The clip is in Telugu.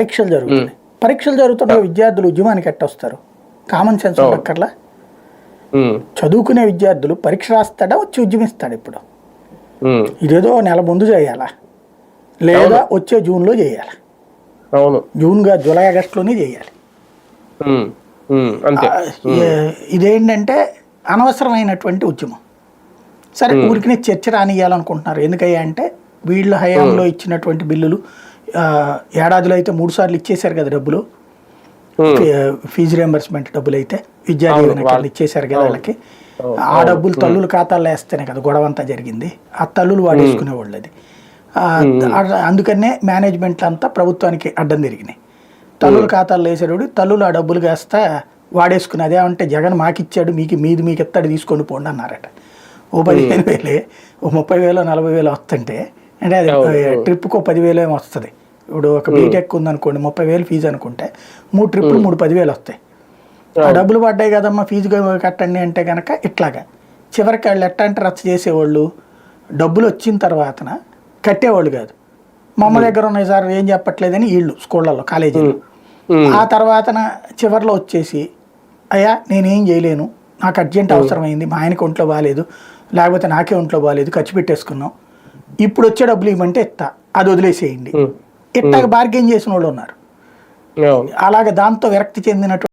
పరీక్షలు జరుగుతున్నాయి. పరీక్షలు జరుగుతున్న విద్యార్థులు ఉద్యమానికి ఎట్టొస్తారు? కామన్ సెన్స్ ఉండక్కర్లా చదువుకునే విద్యార్థులు పరీక్ష రాస్తాడా? వచ్చి ఉద్యమిస్తాడు ఇప్పుడు? ఇదేదో నెల ముందు చేయాలా? లేదా వచ్చే జూన్లో చేయాలి? అవును. జూన్గా జూలై ఆగస్టులోనే చేయాలి. ఇదేంటంటే అనవసరమైనటువంటి ఉద్యమం. సరే ఊరికినే చర్చ రానియాలనుకుంటున్నారు ఎందుకయ్యా అంటే వీళ్ళ హయాంలో ఇచ్చినటువంటి బిల్లులు ఏడాదిలో అయితే మూడు సార్లు ఇచ్చేశారు కదా డబ్బులు. ఫీజు రియంబర్స్మెంట్ డబ్బులు అయితే విద్యా దీవెన కింద ఇచ్చేశారు కదా వాళ్ళకి. ఆ డబ్బులు తల్లుల ఖాతాల్లో వేస్తేనే కదా గొడవ అంతా జరిగింది. ఆ తల్లులు వాడేసుకునేవాళ్ళు అది. అందుకనే మేనేజ్మెంట్లు అంతా ప్రభుత్వానికి అడ్డం తిరిగినాయి. తల్లుల ఖాతాల్లో వేసేవాడు తల్లులు ఆ డబ్బులు వేస్తా వాడేసుకుని అదేమంటే జగన్ మాకిచ్చాడు మీకు మీది మీకు ఎత్తాడు తీసుకొని పోండి అన్నారట. ఓ పదిహేను వేలే ఓ ముప్పై వేలు నలభై వేలు వస్తుంటే అంటే అది ట్రిప్కి పదివేలు ఏమో వస్తుంది. ఇప్పుడు ఒక బీటెక్ ఉందనుకోండి ముప్పై వేలు ఫీజు అనుకుంటే మూడు ట్రిప్పులు మూడు పదివేలు వస్తాయి. ఆ డబ్బులు పడ్డాయి కదమ్మా ఫీజు కట్టండి అంటే కనుక ఇట్లాగా. చివరికి వాళ్ళు ఎట్లా అంటే రచ్చ చేసేవాళ్ళు డబ్బులు వచ్చిన తర్వాతన కట్టేవాళ్ళు కాదు. మా అమ్మ దగ్గర ఉన్నాయి సార్ ఏం చెప్పట్లేదని వీళ్ళు స్కూళ్ళల్లో కాలేజీలో. ఆ తర్వాతన చివర్లో వచ్చేసి అయ్యా నేనేం చేయలేను నాకు అర్జెంట్ అవసరమైంది మా ఆయనకి ఒంట్లో బాగాలేదు లేకపోతే నాకే ఒంట్లో బాగాలేదు ఖర్చు పెట్టేసుకున్నాం. ఇప్పుడు వచ్చే డబ్బులు ఇవ్వమంటే ఇస్తా అది వదిలేసేయండి. ఇట్టాగ బార్గెన్ చేసిన వాళ్ళు ఉన్నారు. అలాగే దాంతో విరక్తి చెందినటువంటి